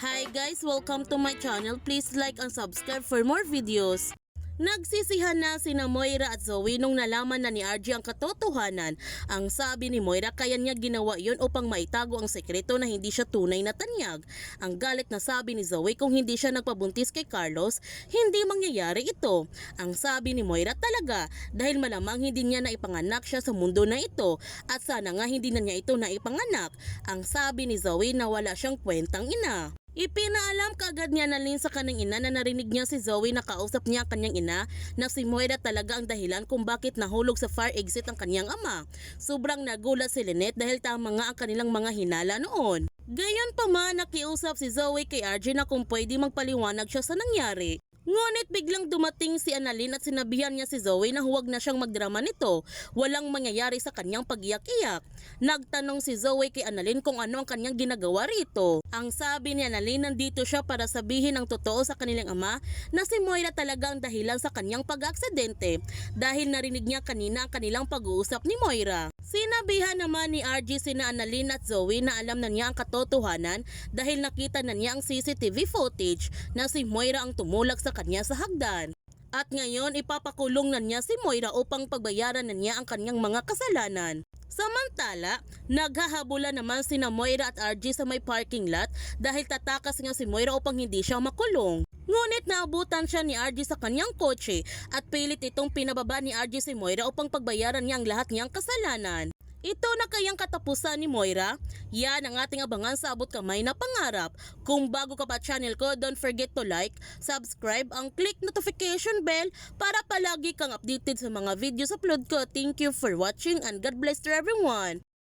Hi guys, welcome to my channel. Please like and subscribe for more videos. Nagsisihan na sina Moira at Zoe nung nalaman na ni RJ ang katotohanan. Ang sabi ni Moira kaya niya ginawa yon upang maitago ang sekreto na hindi siya tunay na tanyag. Ang galit na sabi ni Zoe kung hindi siya nagpabuntis kay Carlos, hindi mangyayari ito. Ang sabi ni Moira talaga dahil malamang hindi niya naipanganak siya sa mundo na ito at sana nga hindi na niya ito naipanganak. Ang sabi ni Zoe na wala siyang kwentang ina. Ipinaalam kaagad niya na Lynn sa kanyang ina na narinig niya si Zoe na kausap niya ang kanyang ina na si Moira talaga ang dahilan kung bakit nahulog sa fire exit ang kanyang ama. Sobrang nagulat si Lynette dahil tama nga ang kanilang mga hinala noon. Gayon pa man nakiusap si Zoe kay RJ na kung pwede magpaliwanag siya sa nangyari. Ngunit biglang dumating si Annalyn at sinabihan niya si Zoe na huwag na siyang magdrama nito. Walang mangyayari sa kanyang pag-iyak-iyak. Nagtanong si Zoe kay Annalyn kung ano ang kanyang ginagawa rito. Ang sabi ni Annalyn nandito siya para sabihin ang totoo sa kanilang ama na si Moira talaga ang dahilan sa kanyang pag-aksidente dahil narinig niya kanina ang kanilang pag-uusap ni Moira. Sinabihan naman ni RG sina Annalyn at Zoe na alam na niya ang katotohanan dahil nakita na niya ang CCTV footage na si Moira ang tumulak sa kanya sa hagdan. At ngayon ipapakulong na niya si Moira upang pagbayaran na niya ang kanyang mga kasalanan. Samantala, naghahabula naman sina Moira at RG sa may parking lot dahil tatakas nga si Moira upang hindi siya makulong. Ngunit naabutan siya ni RG sa kanyang kotse at pilit itong pinababa ni RG si Moira upang pagbayaran niya ang lahat niyang kasalanan. Ito na kayang katapusan ni Moira? Yan ang ating abangan sa abot kamay na pangarap. Kung bago ka pa channel ko, don't forget to like, subscribe, ang click notification bell para palagi kang updated sa mga videos upload ko. Thank you for watching and God bless to everyone.